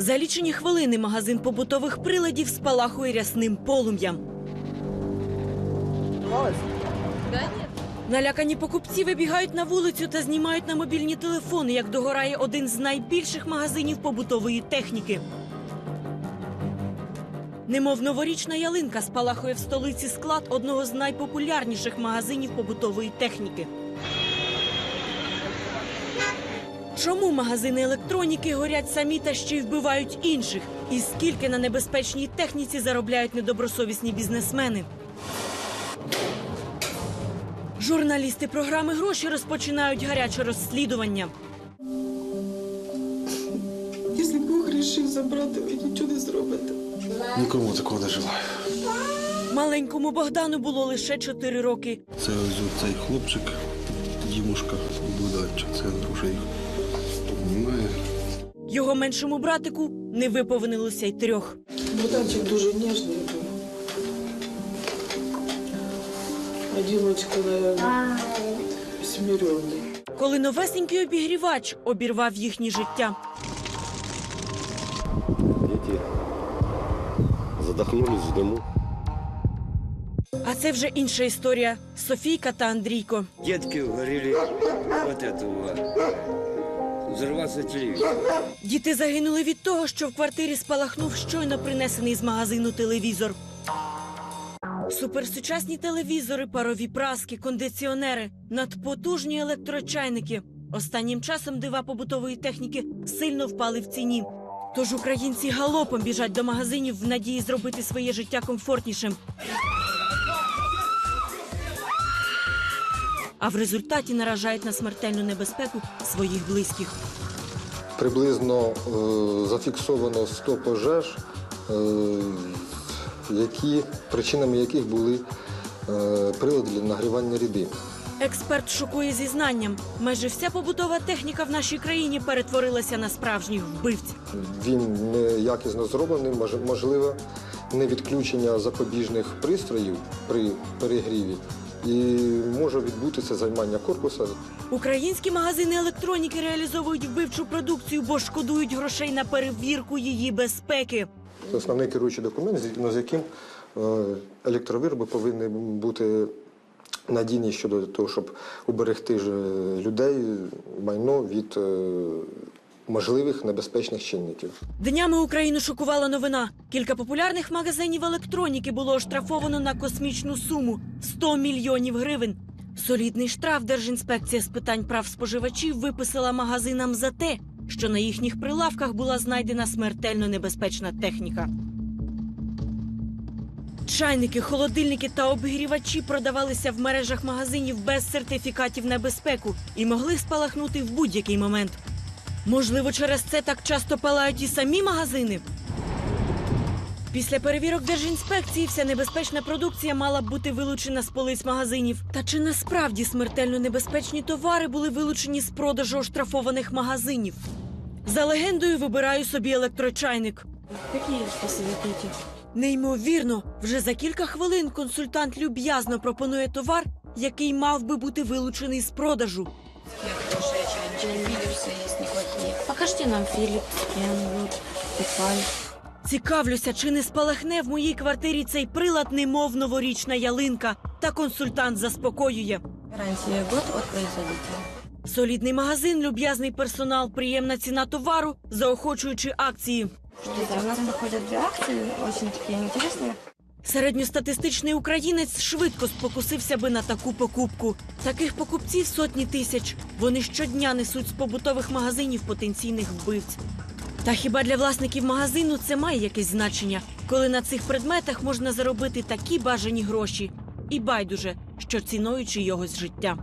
За лічені хвилини магазин побутових приладів спалахує рясним полум'ям. Налякані покупці вибігають на вулицю та знімають на мобільні телефони, як догорає один з найбільших магазинів побутової техніки. Немов новорічна ялинка спалахує в столиці склад одного з найпопулярніших магазинів побутової техніки. Чому магазини електроніки горять самі та ще й вбивають інших? І скільки на небезпечній техніці заробляють недобросовісні бізнесмени? Журналісти програми гроші розпочинають гаряче розслідування. Якщо Бог рішив забрати, ви нічого не зробите. Нікому такого не желаю. Маленькому Богдану було лише 4 роки. Це ось цей хлопчик, Дімушка Богданчик, це Андрюша їх. Його меншому братику не виповнилося й трьох. Богданчик дуже ніжний був. А Дімочка, наверное, смиренний. Коли новесенький обігрівач обірвав їхнє життя. Дети задохнулись в дыму. А це вже інша історія. Софійка та Андрійко. Детки говорили от этого. Взорвался телевизор. Діти загинули від того, що в квартирі спалахнув щойно принесений з магазину телевізор. Суперсучасні телевізори, парові праски, кондиціонери, надпотужні електрочайники. Останнім часом дива побутової техніки сильно впали в ціні. Тож українці галопом біжать до магазинів в надії зробити своє життя комфортнішим. А в результаті наражають на смертельну небезпеку своїх близьких. Приблизно е, зафіксовано 100 пожеж, е, які, причинами яких були е, прилади для нагрівання рідин. Експерт шокує зізнанням. Майже вся побутова техніка в нашій країні перетворилася на справжніх вбивць. Він неякісно зроблений, мож- можливо, не відключення запобіжних пристроїв при перегріві. І може відбутися займання корпуса Українські магазини електроніки реалізовують вбивчу продукцію, бо шкодують грошей на перевірку її безпеки. Це основний керуючий документ, згідно з яким е, електровироби повинні бути надійні щодо того, щоб уберегти е, людей, майно від е, можливих небезпечних чинників. Днями Україну шокувала новина. Кілька популярних магазинів електроніки було оштрафовано на космічну суму 100 мільйонів гривень. Солідний штраф Держінспекція з питань прав споживачів виписала магазинам за те, що на їхніх прилавках була знайдена смертельно небезпечна техніка. Чайники, холодильники та обігрівачі продавалися в мережах магазинів без сертифікатів на безпеку і могли спалахнути в будь-який момент. Можливо, через це так часто палають і самі магазини. Після перевірок Держінспекції вся небезпечна продукція мала б бути вилучена з полиць магазинів. Та чи насправді смертельно небезпечні товари були вилучені з продажу оштрафованих магазинів? За легендою вибираю собі електрочайник. Які посоветуєте? Неймовірно, вже за кілька хвилин консультант люб'язно пропонує товар, який мав би бути вилучений з продажу. Филипсы есть неплохие. Покажите нам Philips, Kenwood, Tefal. Цікавлюся, чи не спалахне в моїй квартирі цей прилад, немов новорічна ялинка. Та консультант заспокоює. Гарантия год от производителя. Солідний магазин, люб'язний персонал, приємна ціна товару, заохочуючи акції. Что-то у нас проходят две акции, очень такие интересные. Середньостатистичний українець швидко спокусився би на таку покупку. Таких покупців сотні тисяч. Вони щодня несуть з побутових магазинів потенційних вбивць. Та хіба для власників магазину це має якесь значення, коли на цих предметах можна заробити такі бажані гроші, і байдуже, що цінуючи його з життя.